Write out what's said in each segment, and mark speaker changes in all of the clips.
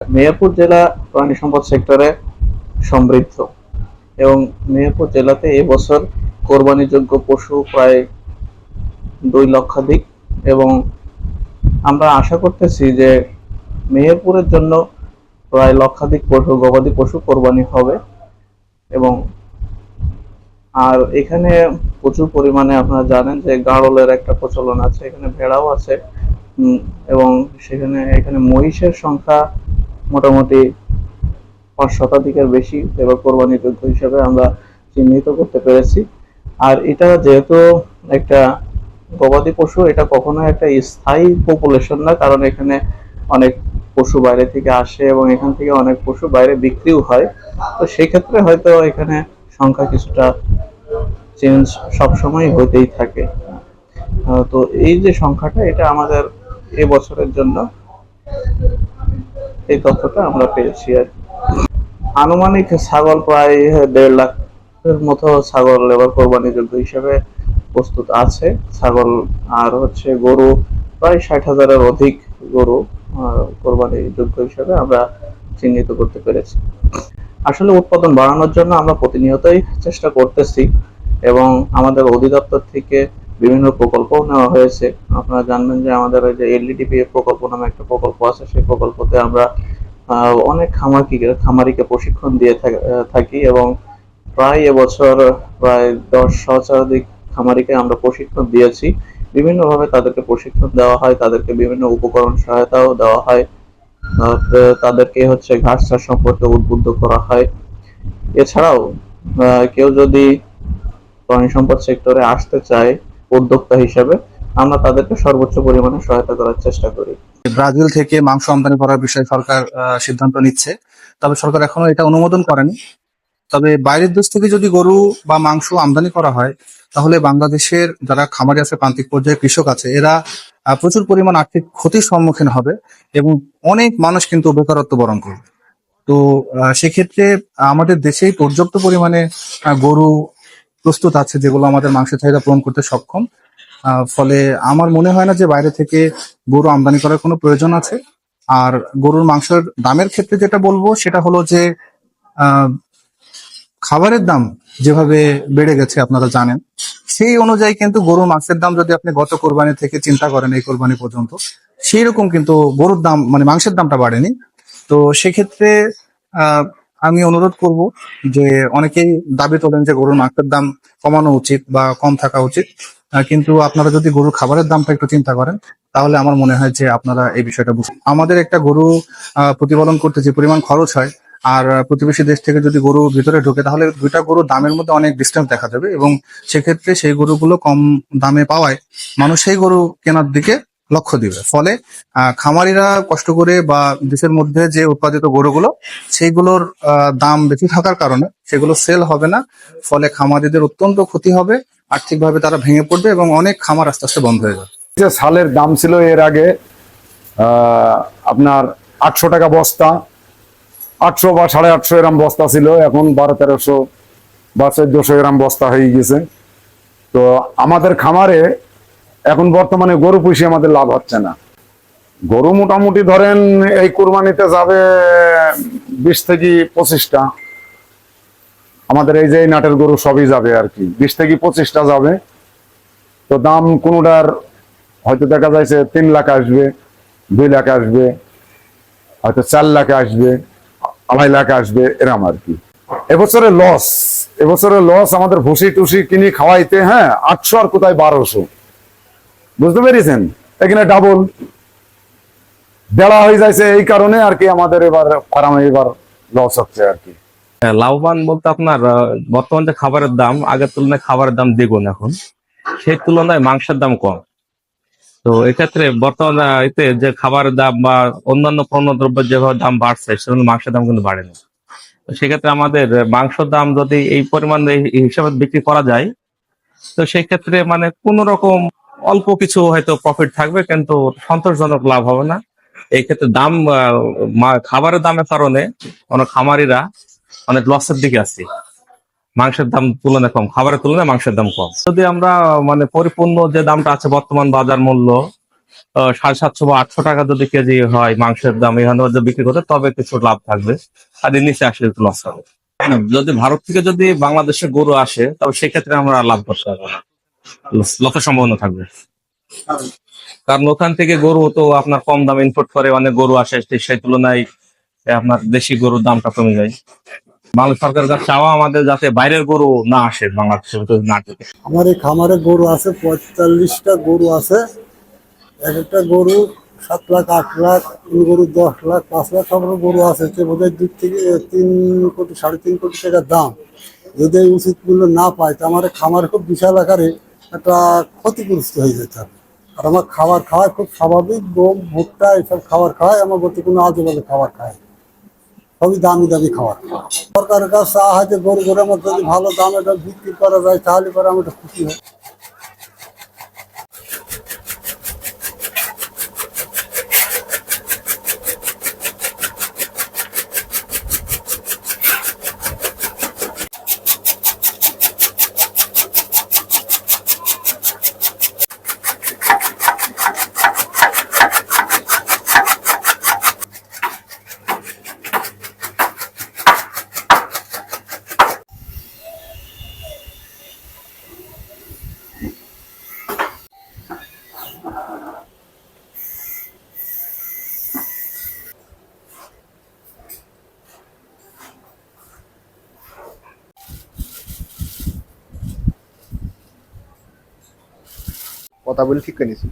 Speaker 1: মেহেরপুর জেলা প্রাণী সম্পদ সেক্টরে সমৃদ্ধ এবং মেহেরপুর জেলাতে এবছর কোরবানিযোগ্য পশু প্রায় দুই লক্ষাধিক এবং আমরা আশা করতেছি যে মেহেরপুরের জন্য প্রায় লক্ষাধিক পশু, গবাদি পশু কোরবানি হবে এবং আর এখানে প্রচুর পরিমাণে আপনারা জানেন যে গাড়লের একটা প্রচলন আছে, এখানে ভেড়াও আছে এবং সেখানে, এখানে মহিষের সংখ্যা মোটামুটি পাঁচ শতাধিকের বেশি এবার কোরবানিযোগ্য হিসেবে আমরা চিহ্নিত করতে পেরেছি। আর এটা যেহেতু একটা গবাদি পশু, এটা কখনো একটা স্থায়ী পপুলেশন না, কারণ এখানে অনেক পশু বাইরে থেকে আসে এবং এখান থেকে অনেক পশু বাইরে বিক্রিও হয়। তো সেই ক্ষেত্রে হয়তো এখানে সংখ্যা কিছুটা চেঞ্জ সবসময় হইতেই থাকে। তো এই যে সংখ্যাটা, এটা আমাদের এ বছরের জন্য এই তথ্যটা আমরা পেয়েছি আর। আনুমানিক ছাগল প্রায় দেড় লাখের মতো ছাগল এবার কোরবানিযোগ্য হিসাবে প্রস্তুত আছে ছাগল আর হচ্ছে গরু প্রায় ষাট হাজারের অধিক গরু কোরবানিযোগ্য হিসাবে আমরা চিহ্নিত করতে পেরেছি আসলে উৎপাদন বাড়ানোর জন্য আমরা প্রতিনিয়তই চেষ্টা করতেছি এবং আমাদের অধিদপ্তর থেকে বিভিন্ন প্রকল্প নেওয়া হয়েছে। আপনারা জানবেন যে আমাদের ওই যে এলডিডিপি প্রকল্প নামে একটা প্রকল্প আছে। সেই প্রকল্পতে আমরা অনেক খামারিকে খামারিকে প্রশিক্ষণ দিয়ে থাক- এবং প্রায় এবছর প্রায় দশ সহস্রাধিক খামারিকে আমরা প্রশিক্ষণ দিয়েছি। বিভিন্নভাবে তাদেরকে প্রশিক্ষণ দেওয়া হয়, তাদেরকে বিভিন্ন উপকরণ সহায়তাও দেওয়া হয়। তাদেরকে হচ্ছে ঘাস চাষ সম্পর্কে উদ্বুদ্ধ করা হয়। এছাড়াও কেউ যদি প্রাণী সম্পদ সেক্টরে আসতে চায় উদ্যোক্তা হিসেবে আমরা তাদেরকে সর্বোচ্চ পরিমাণে সহায়তা করার চেষ্টা করি।
Speaker 2: ব্রাজিল থেকে মাংস আমদানি করার বিষয়ে সরকার সিদ্ধান্ত নিচ্ছে, তবে সরকার এখনও এটা অনুমোদন করেনি। তবে বাইরের দেশ থেকে যদি গরু বা মাংস আমদানি করা হয়, তাহলে বাংলাদেশের যারা খামারি আছে, প্রান্তিক পর্যায়ে কৃষক আছে, এরা প্রচুর পরিমাণ আর্থিক ক্ষতির সম্মুখীন হবে এবং অনেক মানুষ কিন্তু বেকারত্ব বরণ করবে। তো সেক্ষেত্রে আমাদের দেশেই পর্যাপ্ত পরিমাণে গরু প্রস্তুত আছে যেগুলো আমাদের মাংসের চাহিদা পূরণ করতে সক্ষম। ফলে আমার মনে হয় না যে বাইরে থেকে গরু আমদানি করার কোনো প্রয়োজন আছে। আর গরুর মাংসের দামের ক্ষেত্রে যেটা বলব, সেটা হলো যে খাবারের দাম যেভাবে বেড়ে গেছে, আপনারা জানেন, সেই অনুযায়ী কিন্তু গরুর মাংসের দাম যদি আপনি গত কোরবানি থেকে চিন্তা করেন, এই কোরবানি পর্যন্ত, সেই রকম কিন্তু গরুর দাম মানে মাংসের দামটা বাড়েনি। তো সেক্ষেত্রে আমি অনুরোধ করব যে অনেকেই দাবি তোলেন যে গরুর মাংসের দাম কমানো উচিত বা কম থাকা উচিত। কিন্তু আপনারা যদি গরুর খাবারের দামটা একটু চিন্তা করেন, তাহলে আমার মনে হয় যে আপনারা এই বিষয়টা বুঝুন আমাদের একটা গরু প্রতিপালন করতে যে পরিমাণ খরচ হয়, আর প্রতিবেশী দেশ থেকে যদি গরু ভিতরে ঢোকে, তাহলে দুইটা গরুর দামের মধ্যে অনেক ডিস্টেন্স দেখা যাবে এবং সেক্ষেত্রে সেই গরুগুলো কম দামে পাওয়ায় মানুষ সেই গরু কেনার দিকে লক্ষ্য দিবে। ফলে খামারিরা কষ্ট করে বা দেশের মধ্যে যে উৎপাদিত গরুগুলো, সেইগুলোর দাম বেশি থাকার কারণে সেগুলো সেল হবে না। ফলে খামারিদের অত্যন্ত ক্ষতি হবে, আর্থিকভাবে তারা ভেঙে পড়বে এবং অনেক খামার আস্তে আস্তে বন্ধ হয়ে যাবে।
Speaker 3: যে সালের দাম ছিল এর আগে আপনার আটশো টাকা বস্তা, আটশো বা সাড়ে আটশো এরম বস্তা ছিল, এখন বারো তেরোশো বা চোদ্দশো এরম বস্তা হয়ে গেছে। তো আমাদের খামারে এখন বর্তমানে গরু পুষি আমাদের লাভ হচ্ছে না। গরু মোটামুটি ধরেন এই কোরবানিতে যাবে বিশ থেকে পঁচিশটা। আমাদের এই যে নাটের গরু সবই যাবে আর কি। বিশ থেকে পঁচিশটা যাবে। তো দাম কোনোটার হয়তো দেখা যাচ্ছে তিন লাখ আসবে, দুই লাখ আসবে, হয়তো চার লাখ আসবে, আড়াই লাখ আসবে, এরম আর কি। এবছরে লস এবছরে লস আমাদের ভুসি টুসি কিনে খাওয়াইতে হ্যাঁ আটশো আর কোথায় বারোশো। বুঝতে পেরেছেন? এখানে ডাবল দেড়া হয়ে যাচ্ছে এই কারণে আর কি আমাদের এবার ফার্মে এবার লস হচ্ছে আর কি।
Speaker 4: হ্যাঁ, লাভবান বলতে আপনার বর্তমান যে খাবারের দাম আগের তুলনায় খাবারের দাম দ্বিগুণ এখন। সেই তুলনায় মাংসের দাম কম। তো এক্ষেত্রে বর্তমান এতে যে খাবারের দাম বা অন্যান্য পণ্য দ্রব্যের যেভাবে দাম বাড়ছে সেজন্য মাংসের দাম কিন্তু বাড়েনি। সেক্ষেত্রে আমাদের মাংসের দাম যদি এই পরিমাণ হিসাবে বিক্রি করা যায় তো সেক্ষেত্রে মানে কোন রকম অল্প কিছু হয়তো প্রফিট থাকবে, কিন্তু সন্তোষজনক লাভ হবে না। এই ক্ষেত্রে দাম খাবারের দামের কারণে অনেক খামারিরা অনেক লসের দিকে আছে মাংসের দাম তুলনায় কম, খাবারের তুলনায় মাংসের দাম কম। যদি আমরা মানে পরিপূর্ণ যে দামটা আছে বর্তমান বাজার মূল্য সাড়ে সাতশো বা আটশো টাকা যদি কেজি হয় মাংসের দাম এখানে যদি বিক্রি করতে, তবে কিছু লাভ থাকবে। আর এর নিচে আসলে একটু লস হবে। যদি ভারত থেকে যদি বাংলাদেশে গরু আসে, তবে সেক্ষেত্রে আমরা লাভ করতে পারব না। লসের সম্ভাবনা থাকবে। কারণ ওখান থেকে গরু তো আপনার কম দাম ইনপোর্ট করে, অনেক গরু আসে, সেই- তুলনায় আপনার দেশি গরুর দামটা কমে যায়। বাংলাদেশ সরকারের কাছে চাওয়া আমাদের যাতে বাইরের গরু না আসে বাংলাদেশের ভিতরে না ঢুকে
Speaker 5: আমার এই খামারে গরু আছে, পঁয়তাল্লিশটা গরু আছে। এক একটা গরু সাত লাখ, আট লাখ গরু দশ লাখ, পাঁচ লাখ খামারে গরু আছে, যে বোধহয় দুই থেকে তিন কোটি, সাড়ে তিন কোটি টাকার দাম। যদি উচিত মূল্য না পায়, তো আমার খামারে খুব বিশাল আকারে একটা ক্ষতিগ্রস্ত হয়ে যেতে হবে। আর আমার খাবার খাওয়ায় খুব স্বাভাবিক, গম, ভুট্টা, এসব খাবার খাওয়ায় আমার বলতে কোনো আজেবাজে খাবার খায় সবই দামি দামি খাবার। সরকারের কাছে সাহায্যে গরু গরু, আমার যদি ভালো দামে বিক্রি করা যায়, তাহলে পরে আমার খুশি হই
Speaker 6: কথা বলে ঠিক করে নিছি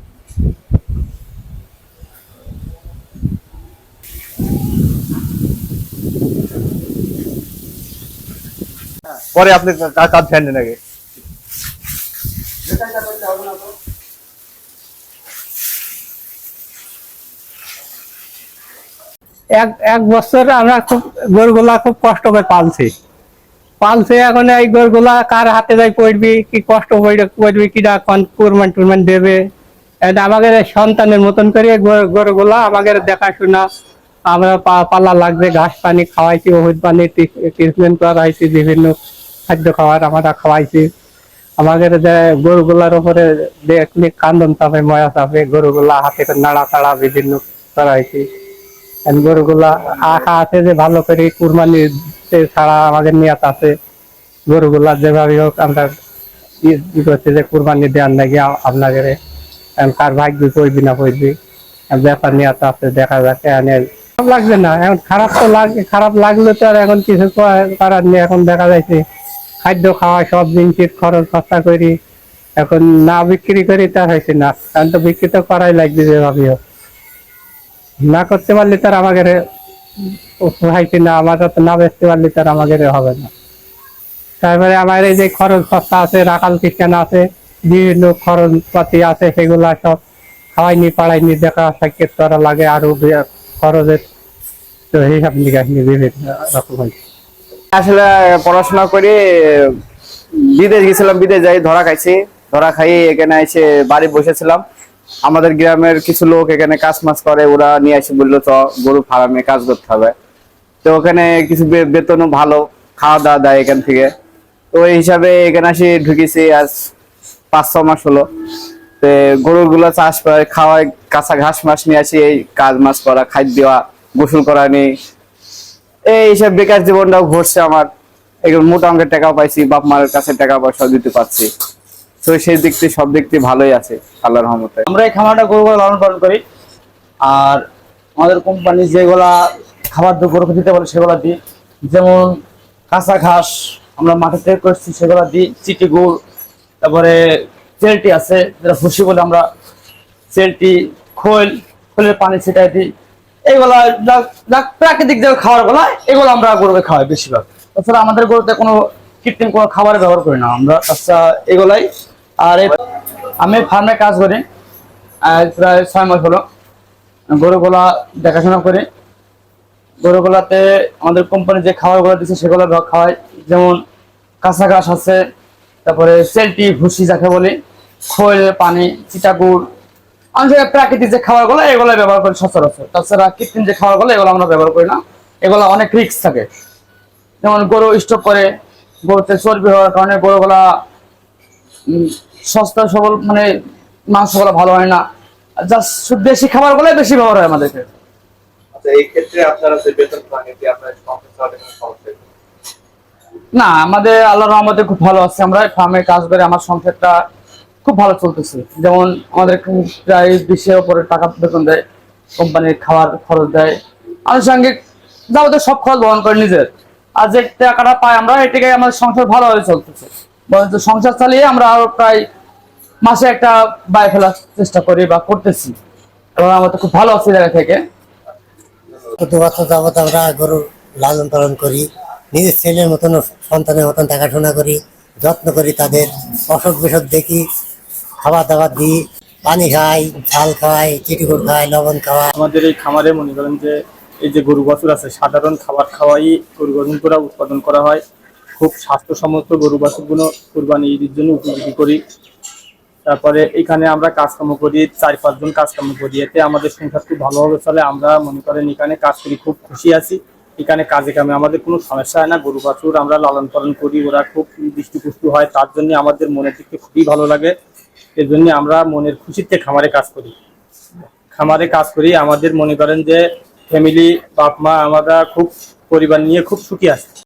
Speaker 6: পরে আপনি কাজ ধ্যান নেন আগে।
Speaker 7: এক এক বছর আমরা খুব গরুগুলা খুব কষ্ট করে পালছি। পালছে এখন এই গরুগুলা কার হাতে যাই পড়বি, কি কষ্ট করে করবি কোন কুরবান টুরবান দেবে? আমাদের সন্তানের মতন করে গরু- গরুগুলা আমাদের দেখাশোনা। আমরা পালা লাগবে, ঘাস পানি খাওয়াইছি, ওষুধ পানি ট্রিটমেন্ট করাইছি, বিভিন্ন খাদ্য খাবার আমরা খাওয়াইছি। আমাদের যে গরুগুলার উপরে দেখলে কান্দন চাপে ময়া চাপে গরুগুলা হাতে করে নাড়া চাড়া বিভিন্ন করাইছি। গরুগুলা আশা আছে যে ভালো করে কুরবানি ছাড়া আমাদের নিয়াত আছে। গরুগুলা যেভাবে হোক আমরা ই- করছি যে কুরবানি দেওয়ার নাকি আপনাদের। এখন কার ভাগ্য পড়বি না আর ব্যাপার নিয়াত আছে, দেখা যাচ্ছে খারাপ লাগবে না। এখন খারাপ তো লাগে খারাপ লাগলে তো আর এখন কিছু করা- করার নেই। এখন দেখা যাচ্ছে খাদ্য খাওয়া সব জিনিসের খরচ খরচা করি। এখন না বিক্রি করি তার হয়েছে না। কারণ তো বিক্রি তো করাই লাগবে যেভাবে হোক। না করতে পারলে তার আমাকে হয়েছে না, আমার তো না বেচতে পারলে তার আমাকে হবে না। তারপরে আমার এই যে খরচ খরচা আছে, রাখাল খ্রিস্টান আছে, বিভিন্ন খরচ পাতি আছে, সেগুলা সব খাওয়াইনি, পাড়াইনি, দেখা সাক্ষাৎ করা লাগে, আরও খরচের তো হিসাব নিকাশ নিয়ে বিভিন্ন রকম
Speaker 6: আসলে পড়াশোনা করে বিদেশ গেছিলাম, বিদেশ যাই ধরা খাইছি। ধরা খাই এখানে এসে বাড়ি বসেছিলাম। আমাদের গ্রামের কিছু লোক এখানে কাজ মাছ করে, ওরা নিয়ে এসে বলল, চ, গরু ফার্মে কাজ করতে হবে। তো ওখানে কিছু বে- বেতনও ভালো, খাওয়া দাওয়া দেয় এখান থেকে। তো এই হিসাবে এখানে আসি, ঢুকেছি আজ পাঁচ ছ মাস হলো। তো গরুগুলো চাষ করে খাওয়াই কাঁচা ঘাস মাস নিয়ে আসি, এই কাজ মাছ করা, খাদ্য দেওয়া, গোসল করা নেই এই হিসাব বেকার জীবনটাও ঘটছে আমার। এগুলো মোটা অঙ্কের টাকাও পাইছি, বাপ মার কাছে টাকা পয়সা দিতে পারছি। তো সেই দিক থেকে সব দিক থেকে ভালোই আছে, আল্লাহর রহমতে।
Speaker 8: আমরা এই খামারটা গরুগুলো লালন পালন করি। আর আমাদের কোম্পানি যেগুলা খাবার গরুকে দিতে বলে সেগুলো দিই। যেমন কাঁচা ঘাস আমরা মাঠে থেকে করছি, সেগুলো দিই। চিটি গুড়, তারপরে চেলটি আছে, যেটা ভুসি বলে আমরা। চেলটি, খোল, খোলের পানি ছিটাই দিই। এইগুলা প্রাকৃতিক যে খাবারগুলো, এগুলো আমরা গরুকে খাওয়াই বেশিরভাগ। তাছাড়া আমাদের গরুতে কোনো কৃত্রিম কোনো খাবারের ব্যবহার করি না আমরা। আচ্ছা এগুলাই আর আমি ফার্মে কাজ করি। প্রায় ছয় মাস হলো। গরুগুলা দেখাশোনা করি। গরুগুলাতে আমাদের কোম্পানি যে খাবারগুলো দিচ্ছে সেগুলো খাওয়াই। যেমন কাঁচা ঘাস আছে, তারপরে সেলটি, ভুসি যাকে বলি, খোল, পানি চিটাগুড় আমি প্রাকৃতিক যে খাবারগুলো, এগুলো ব্যবহার করি সচরাচর। তাছাড়া কৃত্রিম যে খাবারগুলো, এগুলো আমরা ব্যবহার করি না। এগুলো অনেক রিস্ক থাকে। যেমন গরু স্টক করে, গরুতে চর্বি হওয়ার কারণে গরুগুলা সস্তা সবল মানে মাংসগুলো ভালো হয় না। জাস্ট দেশি খাবারগুলোই বেশি ব্যবহার হয় আমাদেরকে।
Speaker 1: আচ্ছা।
Speaker 8: না আমাদের আল্লাহ রহমতে খুব ভালো আছে আমরা। ফার্মে কাজ করে আমার সংসারটা খুব ভালো চলতেছে। যেমন আমাদের প্রায় বিশের উপরে টাকা বেতন দেয় কোম্পানির খাবার খরচ দেয়। আনুষঙ্গিক যাবতীয় সব খরচ বহন করে নিজের। আর যে টাকাটা পাই আমরা এটাকে আমাদের সংসার ভালোভাবে চলতেছে। সংসার চালিয়ে আমরা আরও প্রায় মাসে একটা বাই ফেলার চেষ্টা করি বা করতেছি। এবং আমাদের খুব ভালো আছে জায়গা থেকে।
Speaker 9: চোদ্দ বছর যাবত আমরা গরু লালন পালন করি নিজের ছেলের মতন সন্তানের মতন দেখাশোনা করি যত্ন করি তাদের অসুখ বিসুখ দেখি খাবার দাবার দিই পানি খাই ঝাল খাওয়াই চিটিকুট খাই লবণ খাওয়াই।
Speaker 10: আমাদের এই খামারে মনে করেন যে এই যে গরু বাছুর আছে সাধারণ খাবার খাওয়াই গরু বাছুর করা উৎপাদন করা হয়। খুব স্বাস্থ্যসম্মত গরু বাছুরগুলো কোরবানি ঈদের জন্য উপযোগী করি। তারপরে এখানে আমরা কাজকর্ম করি, চার পাঁচজন কাজকর্ম করি। এতে আমাদের সংসার খুব ভালোভাবে চলে। আমরা মনে করেন এখানে কাজ করি, খুব খুশি আছি। এখানে কাজে কামে আমাদের কোনো সমস্যা হয় না। গরু, বাছুর আমরা লালন পালন করি, ওরা খুব দৃষ্টিপুষ্ট হয়। তার জন্য আমাদের মনের দিকে খুবই ভালো লাগে। এর জন্য আমরা মনের খুশিতে খামারে কাজ করি। খামারে কাজ করি। আমাদের মনে করেন যে ফ্যামিলি বাপ, মা, আমরা খুব পরিবার নিয়ে খুব সুখী আছি।